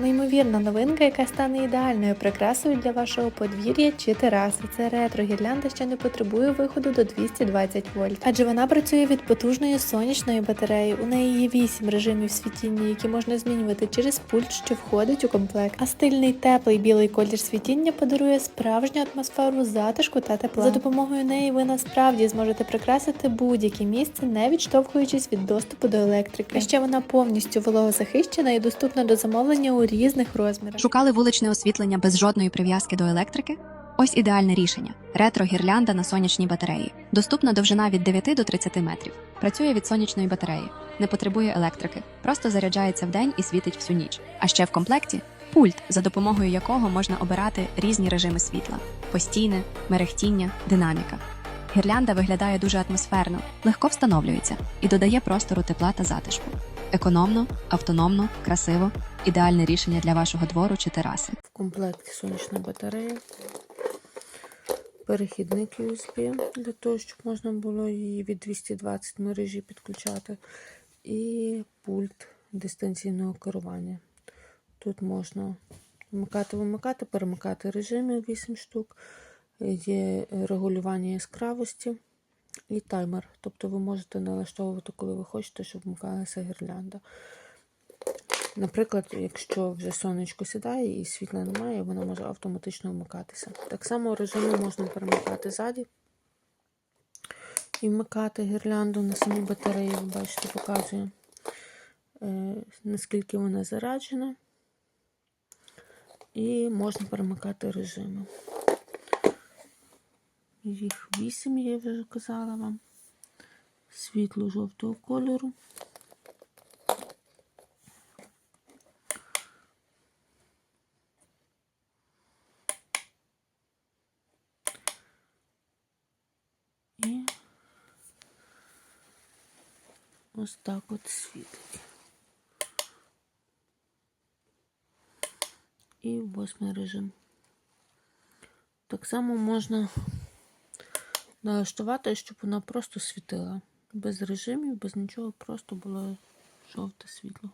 Неймовірна новинка, яка стане ідеальною прикрасою для вашого подвір'я чи тераси. Це ретро-гірлянда, що не потребує виходу до 220 вольт, адже вона працює від потужної сонячної батареї. У неї є 8 режимів світіння, які можна змінювати через пульт, що входить у комплект. А стильний теплий білий колір світіння подарує справжню атмосферу затишку та тепла. За допомогою неї ви насправді зможете прикрасити будь-яке місце, не відштовхуючись від доступу до електрики. А ще вона повністю вологозахищена і доступна до замовлення у різних розмірах. Шукали вуличне освітлення без жодної прив'язки до електрики? Ось ідеальне рішення: ретро-гірлянда на сонячній батареї. Доступна довжина від 9 до 30 метрів. Працює від сонячної батареї, не потребує електрики, просто заряджається вдень і світить всю ніч. А ще в комплекті пульт, за допомогою якого можна обирати різні режими світла: постійне, мерехтіння, динаміка. Гірлянда виглядає дуже атмосферно, легко встановлюється і додає простору тепла та затишку. Економно, автономно, красиво. Ідеальне рішення для вашого двору чи тераси. В комплекті сонячна батарея, перехідник USB для того, щоб можна було її від 220 мережі підключати, і пульт дистанційного керування. Тут можна вмикати, вимикати, перемикати режими 8 штук, є регулювання яскравості і таймер. Тобто ви можете налаштовувати, коли ви хочете, щоб вмикалася гірлянда. Наприклад, якщо вже сонечко сідає і світла немає, вона може автоматично вмикатися. Так само режими можна перемикати ззаді і вмикати гірлянду на самій батареї, ви бачите, показує, е, наскільки вона заряджена. І можна перемикати режими. Їх 8, я вже казала вам. Світло жовтого кольору. І ось так от світить. І восьмий режим. Так само можна налаштувати, щоб вона просто світила. Без режимів, без нічого, просто було жовте світло.